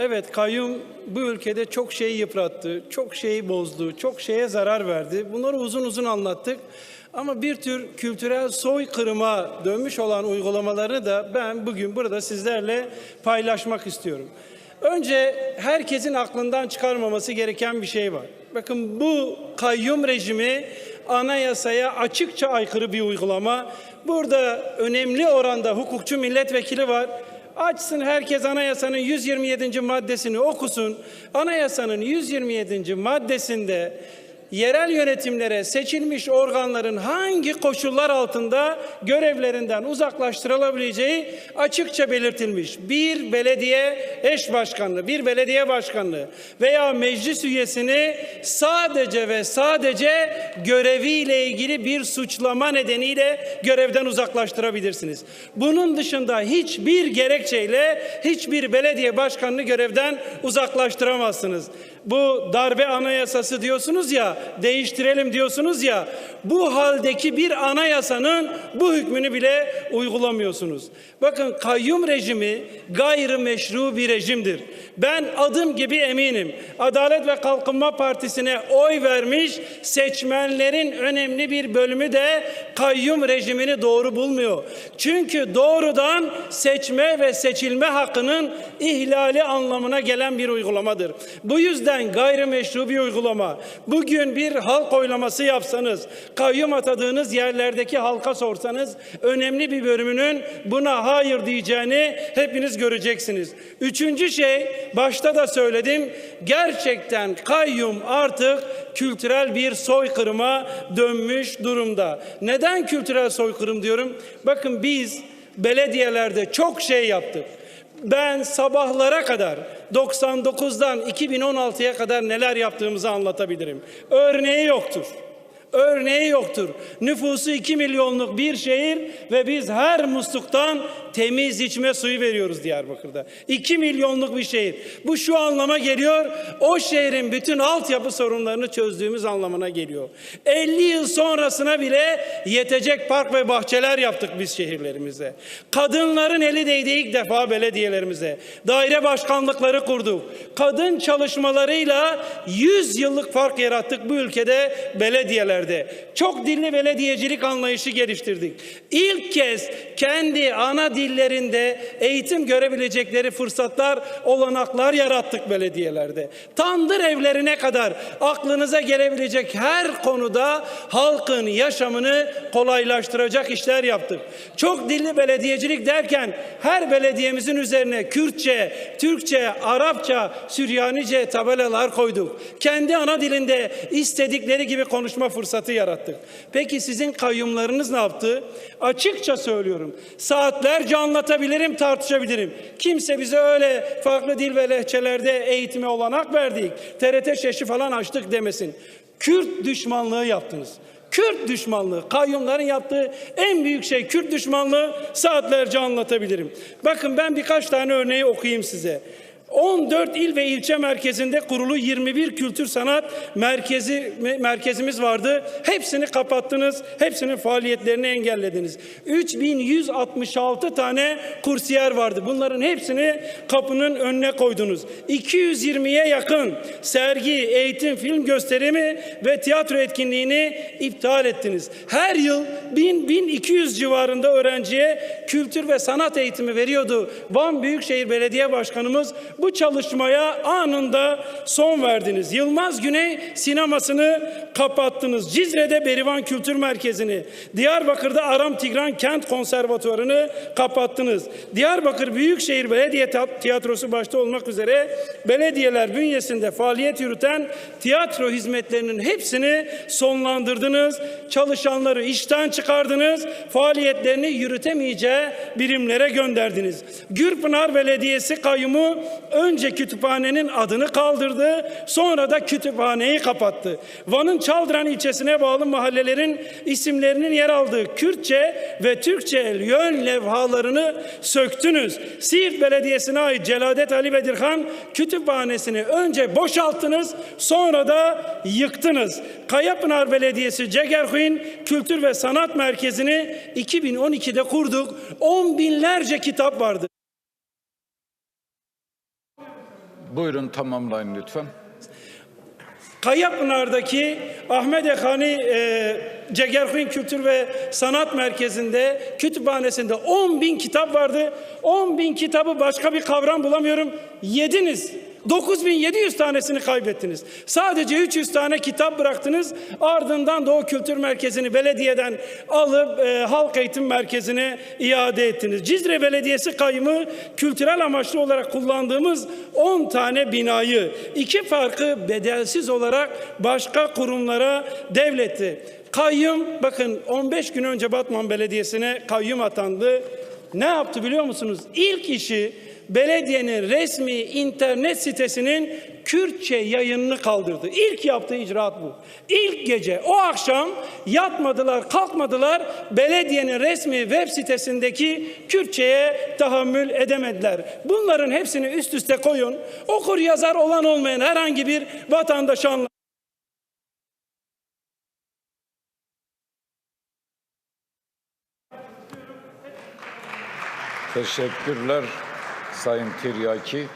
Evet kayyum bu ülkede çok şeyi yıprattı, çok şeyi bozdu, çok şeye zarar verdi. Bunları uzun uzun anlattık. Ama bir tür kültürel soykırıma dönmüş olan uygulamaları da ben bugün burada sizlerle paylaşmak istiyorum. Önce herkesin aklından çıkarmaması gereken bir şey var. Bakın bu kayyum rejimi anayasaya açıkça aykırı bir uygulama. Burada önemli oranda hukukçu milletvekili var. Açsın herkes anayasanın 127. maddesini okusun. Anayasanın 127. maddesinde yerel yönetimlere seçilmiş organların hangi koşullar altında görevlerinden uzaklaştırılabileceği açıkça belirtilmiş. Bir belediye eş başkanlığı, bir belediye başkanlığı veya meclis üyesini sadece ve sadece göreviyle ilgili bir suçlama nedeniyle görevden uzaklaştırabilirsiniz. Bunun dışında hiçbir gerekçeyle hiçbir belediye başkanını görevden uzaklaştıramazsınız. Bu darbe anayasası diyorsunuz ya, değiştirelim diyorsunuz ya, bu haldeki bir anayasanın bu hükmünü bile uygulamıyorsunuz. Bakın kayyum rejimi gayrimeşru bir rejimdir. Ben adım gibi eminim. Adalet ve Kalkınma Partisi'ne oy vermiş seçmenlerin önemli bir bölümü de kayyum rejimini doğru bulmuyor. Çünkü doğrudan seçme ve seçilme hakkının ihlali anlamına gelen bir uygulamadır. Bu yüzden gayrimeşru bir uygulama. Bugün bir halk oylaması yapsanız, kayyum atadığınız yerlerdeki halka sorsanız önemli bir bölümünün buna hayır diyeceğini hepiniz göreceksiniz. Üçüncü şey başta da söyledim gerçekten kayyum artık kültürel bir soykırıma dönmüş durumda. Neden kültürel soykırım diyorum? Bakın biz belediyelerde çok şey yaptık. Ben sabahlara kadar 99'dan 2016'ya kadar neler yaptığımızı anlatabilirim. Örneği yoktur. Örneği yoktur. Nüfusu 2 milyonluk bir şehir ve biz her musluktan temiz içme suyu veriyoruz Diyarbakır'da. 2 milyonluk bir şehir. Bu şu anlama geliyor. O şehrin bütün altyapı sorunlarını çözdüğümüz anlamına geliyor. 50 yıl sonrasına bile yetecek park ve bahçeler yaptık biz şehirlerimize. Kadınların eli değdi ilk defa belediyelerimize. Daire başkanlıkları kurduk. Kadın çalışmalarıyla 100 yıllık fark yarattık bu ülkede belediyeler belediyelerde çok dilli belediyecilik anlayışı geliştirdik. İlk kez kendi ana dillerinde eğitim görebilecekleri fırsatlar, olanaklar yarattık belediyelerde. Tandır evlerine kadar aklınıza gelebilecek her konuda halkın yaşamını kolaylaştıracak işler yaptık. Çok dilli belediyecilik derken her belediyemizin üzerine Kürtçe, Türkçe, Arapça, Süryanice tabelalar koyduk. Kendi ana dilinde istedikleri gibi konuşma fırsatı yarattık. Peki sizin kayyumlarınız ne yaptı? Açıkça söylüyorum. Saatlerce anlatabilirim, tartışabilirim. Kimse bize öyle farklı dil ve lehçelerde eğitime olanak verdik. TRT şeşi falan açtık demesin. Kürt düşmanlığı yaptınız. Kürt düşmanlığı, kayyumların yaptığı en büyük şey Kürt düşmanlığı saatlerce anlatabilirim. Bakın ben birkaç tane örneği okuyayım size. 14 il ve ilçe merkezinde kurulu 21 kültür sanat merkezi merkezimiz vardı. Hepsini kapattınız. Hepsinin faaliyetlerini engellediniz. 3166 tane kursiyer vardı. Bunların hepsini kapının önüne koydunuz. 220'ye yakın sergi, eğitim, film gösterimi ve tiyatro etkinliğini iptal ettiniz. Her yıl 1000-1200 civarında öğrenciye kültür ve sanat eğitimi veriyordu. Van Büyükşehir Belediye Başkanımız bu çalışmaya anında son verdiniz. Yılmaz Güney sinemasını kapattınız. Cizre'de Berivan Kültür Merkezi'ni, Diyarbakır'da Aram Tigran Kent Konservatuvarı'nı kapattınız. Diyarbakır Büyükşehir Belediye Tiyatrosu başta olmak üzere belediyeler bünyesinde faaliyet yürüten tiyatro hizmetlerinin hepsini sonlandırdınız. Çalışanları işten çıkardınız. Faaliyetlerini yürütemeyeceği birimlere gönderdiniz. Gürpınar Belediyesi kayyumu önce kütüphanenin adını kaldırdı, sonra da kütüphaneyi kapattı. Van'ın Çaldıran ilçesine bağlı mahallelerin isimlerinin yer aldığı Kürtçe ve Türkçe yön levhalarını söktünüz. Siirt Belediyesi'ne ait Celadet Ali Bedirhan kütüphanesini önce boşalttınız, sonra da yıktınız. Kayapınar Belediyesi Cegerhuin Kültür ve Sanat Merkezi'ni 2012'de kurduk. On binlerce kitap vardı. Buyurun tamamlayın lütfen. Kayapınar'daki Ahmet Ekani e, Cegerhuyn Kültür ve Sanat Merkezi'nde, kütüphanesinde 10 bin kitap vardı. 10 bin kitabı başka bir kavram bulamıyorum. Yediniz. 9700 tanesini kaybettiniz. Sadece 300 tane kitap bıraktınız. Ardından Doğu Kültür Merkezi'ni belediyeden alıp e, Halk Eğitim Merkezi'ne iade ettiniz. Cizre Belediyesi kayyumu kültürel amaçlı olarak kullandığımız 10 tane binayı iki farkı bedelsiz olarak başka kurumlara devletti. Kayyum bakın 15 gün önce Batman Belediyesi'ne kayyum atandı. Ne yaptı biliyor musunuz? İlk işi belediyenin resmi internet sitesinin Kürtçe yayınını kaldırdı. İlk yaptığı icraat bu. İlk gece o akşam yatmadılar kalkmadılar belediyenin resmi web sitesindeki Kürtçe'ye tahammül edemediler. Bunların hepsini üst üste koyun. Okur yazar olan olmayan herhangi bir vatandaşı anla- Teşekkürler Sayın Tiryaki.